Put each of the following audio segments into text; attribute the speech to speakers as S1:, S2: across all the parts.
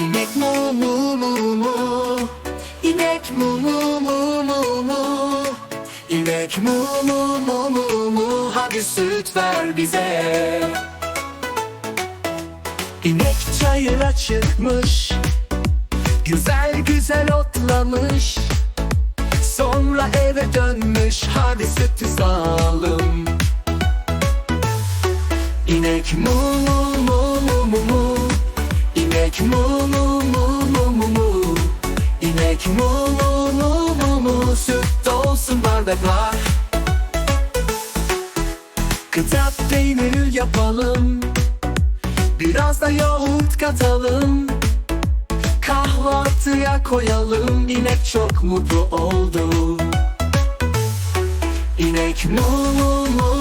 S1: İnek mu mu mu? Mu İnek mu mu mu mu? Mu İnek mu mu mu mu? Mu Hadi süt ver bize. İnek çayıra çıkmış Güzel güzel otlamış. Sonra eve dönmüş Hadi sütü sağalım. İnek mu mu mu mu mu mu mu mu İnek mu mu mu mu mu Süt dolsun bardaklar. Kıtap peynir yapalım. Biraz da yoğurt katalım. Kahvaltıya koyalım. İnek çok mutlu oldu. İnek mu mu mu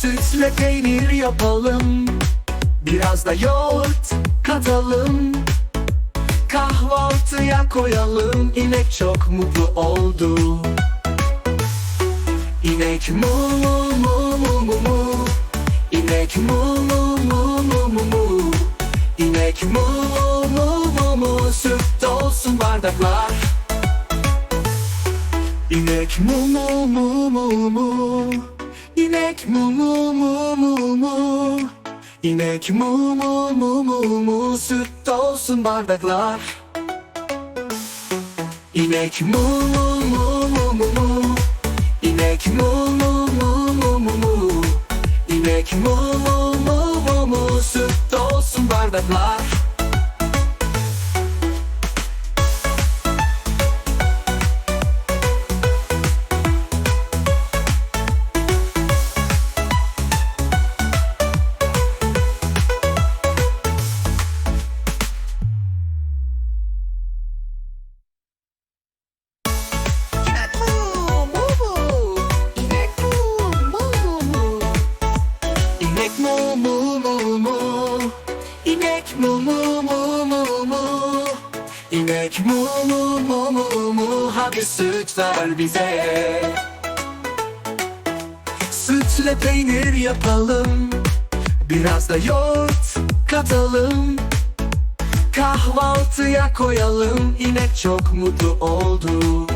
S1: Sütle peynir yapalım Biraz da yoğurt katalım Kahvaltıya koyalım İnek çok mutlu oldu İnek mu mu mu mu mu mu İnek mu mu mu mu mu mu İnek mu mu mu mu mu Süt dolsun bardaklar İnek mu mu mu mu mu İnek mu mu mu mu? Mu İnek mu mu mu mu mu? Süt dolsun bardaklar. İnek mu mu mu mu mu? Mu İnek mu mu mu mu mu? Mu İnek mu mu mu mu? Mu Süt dolsun bardaklar İnek mu mu mu mu mu Hadi süt ver bize. Sütle peynir yapalım Biraz da yoğurt katalım. Kahvaltıya koyalım İnek çok mutlu oldu